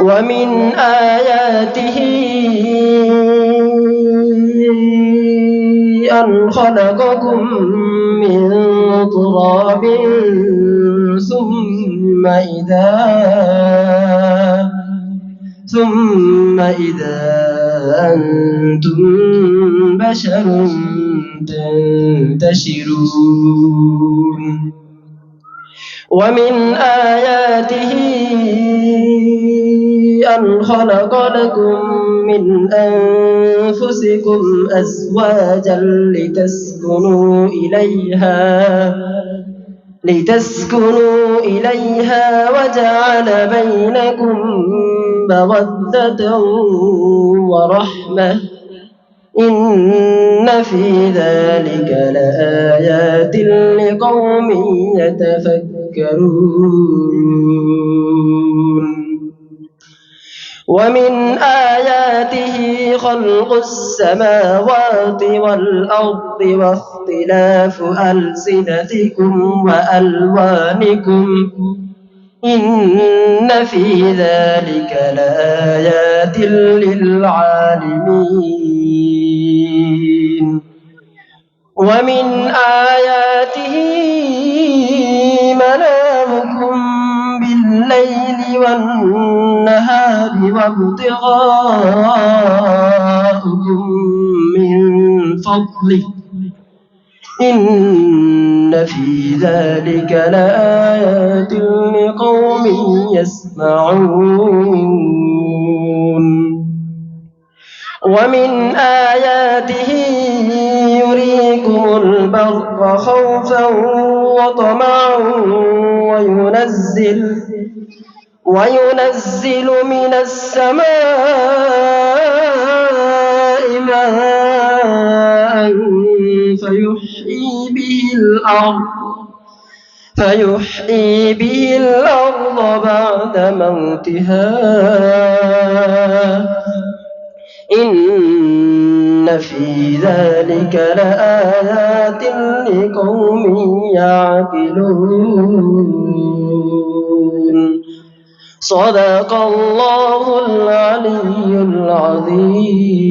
ومن آياته أن خلقكم من تراب ثم إذا ثم إذا أنتم بشر تنتشرون ومن آياته أن خلق لكم من أنفسكم أزواجا لتسكنوا إليها لتسكنوا إليها وجعل بينكم مودة ورحمة. إن في ذلك لآيات لقوم يتفكرون. ومن آياته خلق السماوات والأرض واختلاف ألسنتكم وألوانكم إن في ذلك لآيات للعالمين. ومن آياته منامكم بالليل والنهار وابتغاءكم من فضله. إن في ذلك لآيات لقوم يسمعون. ومن آياته يريكم البر خوفا وطمعا وينزل وينزل من السماء ماء فيحيي به الأرض فيحيي به الأرض بعد موتها. في ذلك لآيات لقوم يعقلون. صدق الله العلي العظيم.